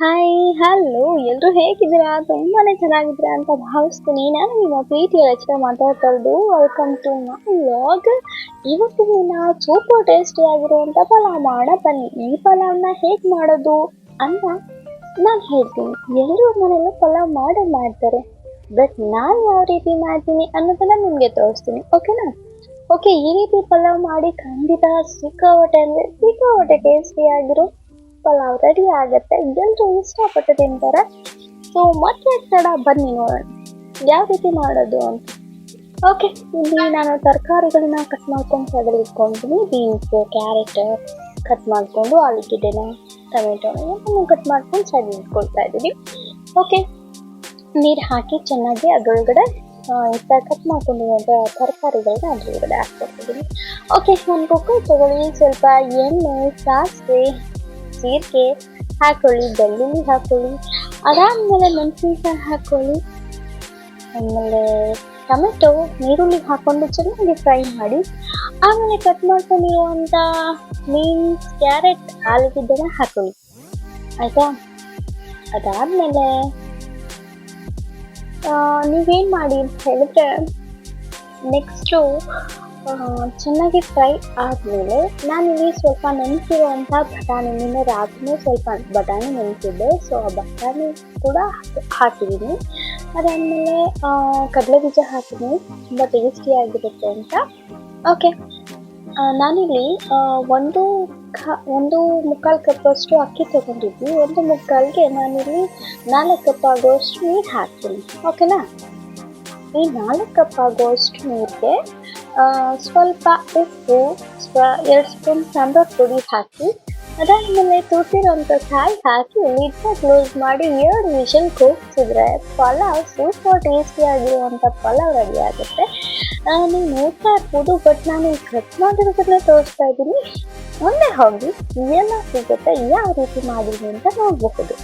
Hi hello ಎಲ್ಲರೂ ಹೇಗಿದ್ದೀರಾ? ತುಂಬಾನೇ ಚೆನ್ನಾಗಿದ್ದೀರಾ ಅಂತ ಭಾವಿಸ್ತೀನಿ. ನಾನು ನಿಮ್ಮ ಪ್ರೀತಿಯ ರಚನೆ ಮಾತಾಡ್ತಾ ಇರೋದು ವೆಲ್ಕಮ್ ಟು ಮೈ ವ್ಲಾಗ್ ಇವತ್ತು ದಿನ ಸೂಪರ್ ಟೇಸ್ಟಿ ಆಗಿರುವಂಥ ಪಲಾವ್ ಮಾಡ ಬನ್ನಿ. ಈ ಪಲಾವ್ನ ಹೇಗೆ ಮಾಡೋದು ಅಂತ ನಾನು ಹೇಳ್ತೀನಿ. ಎಲ್ಲರೂ ಮನೆಯಲ್ಲೂ ಪಲಾವ್ ಮಾಡೇ ಮಾಡ್ತಾರೆ. ಬಟ್ ನಾನು ಯಾವ ರೀತಿ ಮಾಡ್ತೀನಿ ಅನ್ನೋದನ್ನ ನಿಮಗೆ ತೋರಿಸ್ತೀನಿ ಓಕೆನಾ ಓಕೆ ಈ ರೀತಿ ಪಲಾವ್ ಮಾಡಿ ಖಂಡಿತ ಸಿಕ್ಕಾಪಟ್ಟೆ ಅಂದರೆ ಸಿಕ್ಕಾಪಟ್ಟೆ ಟೇಸ್ಟಿ ಆಗಿರೋ ಪಲಾವ್ ರೆಡಿ ಆಗುತ್ತೆ. ಎಲ್ಲರೂ ಇಷ್ಟಪಟ್ಟು ತಿಂತಾರೆ ಸೊ ಮತ್ತೆ ತಡ ಬನ್ನಿ ನೋಡೋಣ. ಯಾವ ರೀತಿ ಮಾಡೋದು ಅಂತ. ಓಕೆ ಇಲ್ಲಿ ನಾನು ತರಕಾರಿಗಳನ್ನ ಕಟ್ ಮಾಡ್ಕೊಂಡು ಸೈಡಲ್ಲಿ ಇಟ್ಕೊಂಡಿದ್ದೀನಿ ಬೀನ್ಸ್ ಕ್ಯಾರೆಟ್ ಕಟ್ ಮಾಡಿಕೊಂಡು ಆಲೂಗೆಡ್ಡೆನ ಟೊಮೆಟೊ ಕಟ್ ಮಾಡ್ಕೊಂಡು ಸೈಡ್ ಇಟ್ಕೊಳ್ತಾ ಇದ್ದೀನಿ. ಓಕೆ ನೀರು ಹಾಕಿ ಚೆನ್ನಾಗಿ ಅದರೊಳಗಡೆ ಕಟ್ ಮಾಡ್ಕೊಂಡಿರುವಂಥ ತರಕಾರಿಗಳನ್ನ ಅದ್ರೊಳಗಡೆ ಹಾಕ್ಕೊಳ್ತಿದ್ದೀನಿ ಓಕೆ ಒಂದು ಕುಕ್ಕರ್ ತಗೊಳ್ಳಿ. ಸ್ವಲ್ಪ ಎಣ್ಣೆ, ಸಾಸಿವೆ ಜೀರಿಗೆ ಹಾಕೊಳ್ಳಿ, ಬೆಳ್ಳುಳ್ಳಿ ಹಾಕೊಳ್ಳಿ, ಅದಾದಮೇಲೆ ಮೆಣಸಿನ್ಕಾಯಿ ಹಾಕೊಳ್ಳಿ. ಆಮೇಲೆ ಟೊಮೆಟೊ ನೀರುಳ್ಳಿ ಹಾಕೊಂಡು ಚೆನ್ನಾಗಿ ಫ್ರೈ ಮಾಡಿ, ಆಮೇಲೆ ಕಟ್ ಮಾಡ್ಕೊಂಡಿರುವಂಥ ಮೀನ್ಸ್ ಕ್ಯಾರೆಟ್ ಆಲೂಗಿದ್ದೆಲ್ಲ ಹಾಕೊಳ್ಳಿ. ಆಯಿತಾ? ಅದಾದಮೇಲೆ ನೀವೇನು ಮಾಡಿ ಅಂತ ಹೇಳಿದ್ರೆ ನೆಕ್ಸ್ಟು ಚೆನ್ನಾಗಿ ಫ್ರೈ ಆದಮೇಲೆ ನಾನಿಲ್ಲಿ ಸ್ವಲ್ಪ ನೆನೆಸಿರುವಂಥ ಬಟಾಣಿ, ನಿನ್ನೆ ರಾತ್ರಿ ಸ್ವಲ್ಪ ಬಟಾಣಿ ನೆನೆಸಿದ್ದೆ ಸೊ ಆ ಬಟಾಣಿ ಕೂಡ ಹಾಕಿದ್ದೀನಿ. ಅದಾದಮೇಲೆ ಕಡಲೆ ಬೀಜ ಹಾಕಿದ್ದೀನಿ. ತುಂಬ ಟೇಸ್ಟಿಯಾಗಿರುತ್ತೆ ಅಂತ. ಓಕೆ ನಾನಿಲ್ಲಿ ಒಂದು ಕ, ಒಂದು ಮುಕ್ಕಾಲು ಕಪ್ಪಷ್ಟು ಅಕ್ಕಿ ತಗೊಂಡಿದ್ವಿ. ಒಂದು ಮುಕ್ಕಾಲ್ಗೆ ನಾನಿಲ್ಲಿ ನಾಲ್ಕು ಕಪ್ ಆಗೋಷ್ಟು ನೀರು ಹಾಕ್ತೀನಿ. ಓಕೆನಾ ಈ ನಾಲ್ಕು ಕಪ್ ಆಗೋಷ್ಟು ನೀರಿಗೆ ಸ್ವಲ್ಪ ಉಪ್ಪು, ಸ್ವ, ಎರಡು ಸ್ಪೂನ್ ಸಾಂಬಾರು ಪುಡಿ ಹಾಕಿ, ಅದಾದಮೇಲೆ ತುಟ್ಟಿರೋಂಥ ಕಾಯಿ ಹಾಕಿ ಲಿಡ್ನ ಕ್ಲೋಸ್ ಮಾಡಿ ಎರಡು ವಿಷನ್ ಕೂಗಿಸಿದ್ರೆ ಪಲಾವ್ ಸೂಪರ್ ಟೇಸ್ಟಿಯಾಗಿರುವಂಥ ಪಲಾವ್ ರೆಡಿ ಆಗುತ್ತೆ. ನೀವು ನೋಡ್ತಾ ಇರ್ಬೋದು ಬಟ್ ನಾನು ಕಟ್ ಮಾಡಿರೋದನ್ನ ತೋರಿಸ್ತಾ ಇದ್ದೀನಿ. ಮುಂದೆ ಹೋಗಿ ಎಲ್ಲ ಸಿಗುತ್ತೆ, ಯಾವ ರೀತಿ ಮಾಡಿದ್ವಿ ಅಂತ ನೋಡಬಹುದು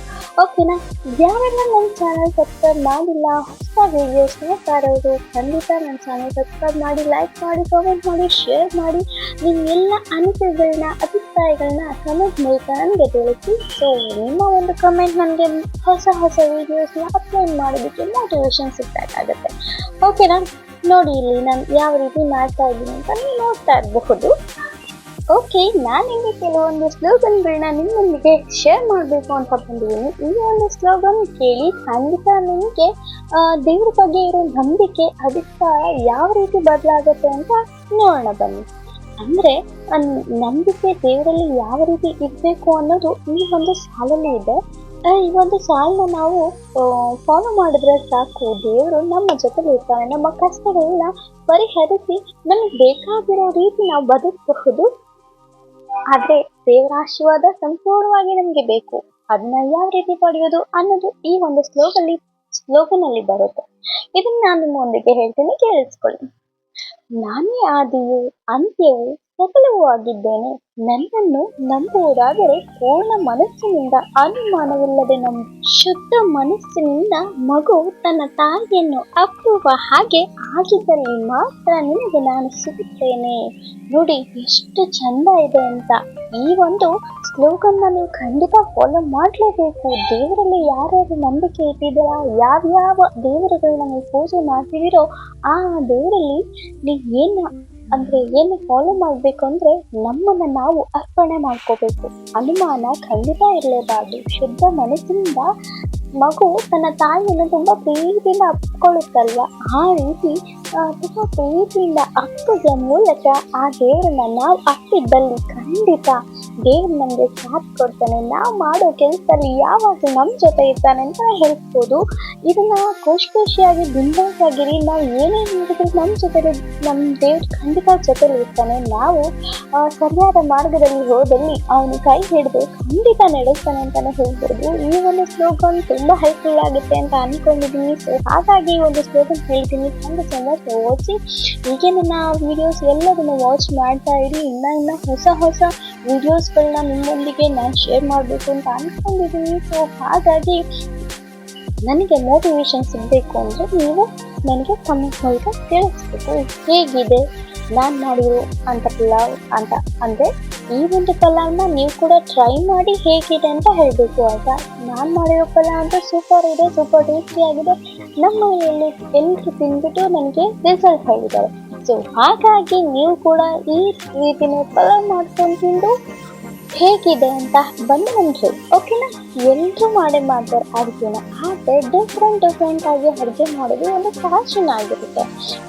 ಓಕೆನಾ? ಯಾರೆಲ್ಲ ನನ್ನ ಚಾನಲ್ ಸಬ್ಸ್ಕ್ರೈಬ್ ಮಾಡಿಲ್ಲ, ಹೊಸ ವೀಡಿಯೋಸ್ ನೋಡ್ತಾ ಇರೋರು ಖಂಡಿತ ನನ್ನ ಚಾನಲ್ ಸಬ್ಸ್ಕ್ರೈಬ್ ಮಾಡಿ ಲೈಕ್ ಮಾಡಿ ಕಾಮೆಂಟ್ ಮಾಡಿ ಶೇರ್ ಮಾಡಿ. ನಿಮ್ಮ ಎಲ್ಲ ಅನಿಸಿಕೆಗಳನ್ನ ಅಭಿಪ್ರಾಯಗಳನ್ನ ಕಮೆಂಟ್ ಮೂಲಕ ನನಗೆ ತಿಳಿಸಿ. ಸೊ ನಿಮ್ಮ ಒಂದು ಕಮೆಂಟ್ ನನಗೆ ಹೊಸ ಹೊಸ ವೀಡಿಯೋಸ್ನ ಅಪ್ಲೋಡ್ ಮಾಡೋದಕ್ಕೆ ಮೋಟಿವೇಶನ್ ಸಿಗ್ಬೇಕಾಗತ್ತೆ. ಓಕೆನಾ? ನೋಡಿ, ಇಲ್ಲಿ ನಾನು ಯಾವ ರೀತಿ ಮಾಡ್ತಾ ಇದ್ದೀನಿ ಅಂತ ನೀವು ನೋಡ್ತಾ ಇರಬಹುದು. ಓಕೆ ನಾನಿಲ್ಲಿ ಕೆಲವೊಂದು ಸ್ಲೋಗನ್ಗಳನ್ನ ನಿಮ್ಮೊಂದಿಗೆ ಶೇರ್ ಮಾಡಬೇಕು ಅಂತ ಬಂದಿದ್ದೀನಿ. ಈ ಒಂದು ಸ್ಲೋಗನ್ ಕೇಳಿ ಖಂಡಿತ ನಿಮಗೆ ದೇವ್ರ ಬಗ್ಗೆ ಇರೋ ನಂಬಿಕೆ, ಅಭಿಪ್ರಾಯ ಯಾವ ರೀತಿ ಬದಲಾಗುತ್ತೆ ಅಂತ ನೋಡೋಣ ಬನ್ನಿ. ಅಂದರೆ ನಂಬಿಕೆ ದೇವರಲ್ಲಿ ಯಾವ ರೀತಿ ಇರಬೇಕು ಅನ್ನೋದು ಈ ಒಂದು ಸಾಲಲ್ಲಿ ಇದೆ. ಈ ಒಂದು ಸಾಲನ್ನ ನಾವು ಫಾಲೋ ಮಾಡಿದ್ರೆ ಸಾಕು. ದೇವರು ನಮ್ಮ ಜೊತೆಲಿ ಇರ್ತಾರೆ, ನಮ್ಮ ಕಷ್ಟಗಳನ್ನ ಪರಿಹರಿಸಿ ನಮಗೆ ಬೇಕಾಗಿರೋ ರೀತಿ ನಾವು ಬದುಕಬಹುದು. ಆದ್ರೆ ದೇವರ ಆಶೀರ್ವಾದ ಸಂಪೂರ್ಣವಾಗಿ ನಮ್ಗೆ ಬೇಕು. ಅದನ್ನ ಯಾವ ರೀತಿ ಪಡೆಯೋದು ಅನ್ನೋದು ಈ ಒಂದು ಶ್ಲೋಕಲ್ಲಿ, ಶ್ಲೋಕನಲ್ಲಿ ಬರುತ್ತೆ. ಇದನ್ನ ನಾನು ನಿಮ್ಮೊಂದಿಗೆ ಹೇಳ್ತೀನಿ, ಕೇಳಿಸ್ಕೊಳ್ಳಿ. ನಾನೇ ಆದಿಯು ಅಂತ್ಯವು ಸಕಲವೂ ಆಗಿದ್ದೇನೆ. ನನ್ನನ್ನು ನಂಬುವುದಾದರೆ ಪೂರ್ಣ ಮನಸ್ಸಿನಿಂದ ಅನುಮಾನವಿಲ್ಲದೆ ನಮ್ಮ ಶುದ್ಧ ಮನಸ್ಸಿನಿಂದ ಮಗು ತನ್ನ ತಾಯಿಯನ್ನು ಅಪ್ಪುವ ಹಾಗೆ ಆಗಿದ್ದಲ್ಲಿ ಮಾತ್ರ ನಿನಗೆ ನಾನು ಸಿಗುತ್ತೇನೆ. ನೋಡಿ ಎಷ್ಟು ಚಂದ ಇದೆ ಅಂತ. ಈ ಒಂದು ಸ್ಲೋಗನ್ನ ನೀವು ಖಂಡಿತ ಫಾಲೋ ಮಾಡಲೇಬೇಕು. ದೇವರಲ್ಲಿ ಯಾರ್ಯಾರು ನಂಬಿಕೆ ಇಟ್ಟಿದ್ದೀರಾ, ಯಾವ್ಯಾವ ದೇವರುಗಳನ್ನ ನೀವು ಪೂಜೆ ಮಾಡ್ತಿದ್ದೀರೋ ಆ ದೇವರಲ್ಲಿ ನೀವು ಏನು ಅಂದ್ರೆ ಏನು ಫಾಲೋ ಮಾಡಬೇಕು ಅಂದ್ರೆ ನಮ್ಮನ್ನ ನಾವು ಅರ್ಪಣೆ ಮಾಡ್ಕೋಬೇಕು. ಅನುಮಾನ ಖಂಡಿತ ಇರಲೇಬಾರ್ದು. ಶುದ್ಧ ಮನಸ್ಸಿನಿಂದ ಮಗು ತನ್ನ ತಾಯಿಯನ್ನು ತುಂಬಾ ಪ್ರೀತಿಯಿಂದ ಅಪ್ಕೊಳ್ಳುತ್ತಲ್ವ? ಆ ರೀತಿ ತುಂಬಾ ಪ್ರೀತಿಯಿಂದ ಅಪ್ಪದ ಮೂಲಕ ಆ ದೇವರನ್ನ ನಾವು ಅಪ್ಪಿದ್ದಲ್ಲಿ ಖಂಡಿತ ದೇವ್ರು ನಮಗೆ ಸಾಥ್ ಕೊಡ್ತಾನೆ, ನಾವು ಮಾಡೋ ಕೆಲಸದಲ್ಲಿ ಯಾವಾಗ ನಮ್ಮ ಜೊತೆ ಇರ್ತಾನೆ ಅಂತ ಹೇಳ್ಬೋದು. ಇದನ್ನ ಖುಷಿ ಖುಷಿಯಾಗಿ ಬಿಂದಾಸಾಗಿರಿ, ನಾವು ಏನೇ ಮಾಡಿದ್ರು ನಮ್ಮ ಜೊತೆ ನಮ್ಮ ದೇವ್ರು ಖಂಡಿತ ಜೊತೆಲಿ ಇರ್ತಾನೆ. ನಾವು ಸರಿಯಾದ ಮಾರ್ಗದಲ್ಲಿ ಹೋದಲ್ಲಿ ಅವನು ಕೈ ಹಿಡಿದು ಖಂಡಿತ ನಡೆಸ್ತಾನೆ ಅಂತಾನೆ ಹೇಳ್ಬೋದು. ಈ ಒಂದು ಸ್ಲೋಗನ್ ತುಂಬಾ ಹೆಲ್ಪ್ಫುಲ್ ಆಗುತ್ತೆ ಅಂತ ಅನ್ಕೊಂಡಿದ್ದೀನಿ ಸೊ ಹಾಗಾಗಿ ಒಂದು ಸ್ಲೋಗನ್ ಹೇಳ್ತೀನಿ. ತುಂಬ ಚಂದ ಓದಿಸಿ ಹೀಗೆ ನನ್ನ ವಿಡಿಯೋಸ್ ಎಲ್ಲದನ್ನು ವಾಚ್ ಮಾಡ್ತಾ ಇರಿ. ಇನ್ನ ಇನ್ನ ಹೊಸ ಹೊಸ ವಿಡಿಯೋಸ್ಗಳನ್ನ ನಿಮ್ಮೊಂದಿಗೆ ನಾನು ಶೇರ್ ಮಾಡಬೇಕು ಅಂತ ಅಂದ್ಕೊಂಡಿದ್ದೀನಿ ಸೊ ಹಾಗಾಗಿ ನನಗೆ ಮೋಟಿವೇಶನ್ ಸಿಗಬೇಕು ಅಂದರೆ ನೀವು ನನಗೆ ಕಮೆಂಟ್ ಮೂಲಕ ತಿಳಿಸ್ಬೇಕು. ಹೇಗಿದೆ? ನಾನು ಮಾಡಿರೋ ಅಂತ ಪಲಾವ್ ಅಂತ ಅಂದರೆ ಈ ಒಂದು ಪಲಾವ್ನ ನೀವು ಕೂಡ ಟ್ರೈ ಮಾಡಿ ಹೇಗಿದೆ ಅಂತ ಹೇಳಬೇಕು. ಆಗ ನಾನು ಮಾಡಿರೋ ಪಲಾವ್ ಅಂತ ಸೂಪರ್ ಇದೆ ಸೂಪರ್ ಟೇಸ್ಟಿಯಾಗಿದೆ ನಮ್ಮ ಮನೆಯಲ್ಲಿ ಎಲ್ಲರೂ ತಿಂದ್ಬಿಟ್ಟು ನನಗೆ ರಿಸಲ್ಟ್ ಆಗಿದ್ದಾರೆ ಸೊ ಹಾಗಾಗಿ ನೀವು ಕೂಡ ಈ ರೀತಿನೇ ಪಲಾವ್ ಮಾಡ್ಕೊಂಡು ಹೇಗಿದೆ ಅಂತ ಬಂದು ಓಕೆನಾ ಎಲ್ಲರೂ ಮಾಡೇ ಮಾಡ್ತಾರೆ ಅಡುಗೆನ. ಆದರೆ ಡಿಫ್ರೆಂಟ್ ಡಿಫ್ರೆಂಟ್ ಆಗಿ ಅಡುಗೆ ಮಾಡೋದು ಒಂದು ಪ್ಯಾಷನ್ ಆಗಿರುತ್ತೆ.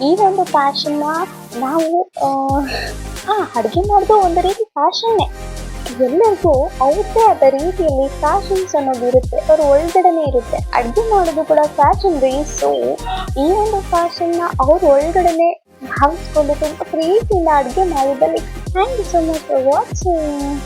ಈ ಒಂದು ಪ್ಯಾಷನ್ನ ನಾವು ಹಾಂ ಅಡುಗೆ ಮಾಡೋದು ಒಂದು ರೀತಿ ಪ್ಯಾಷನ್ನೇ ಎಲ್ಲರಿಗೂ ಅವ್ರದ್ದೇ ಆದ ರೀತಿಯಲ್ಲಿ ಫ್ಯಾಷನ್ಸ್ ಅನ್ನೋದು ಇರುತ್ತೆ. ಅವ್ರ ಒಳಗಡೆನೆ ಇರುತ್ತೆ. ಅಡುಗೆ ಮಾಡೋದು ಕೂಡ ಫ್ಯಾಷನ್ ರೀ. ಸೊ ಈ ಒಂದು ಫ್ಯಾಷನ್ನ ಅವ್ರ ಒಳಗಡೆನೆ ಭಾವಿಸ್ಕೊಂಡು ತುಂಬ ಪ್ರೀತಿಯಿಂದ ಅಡುಗೆ ಮಾಡಿದಲ್ಲಿ thank you so much for watching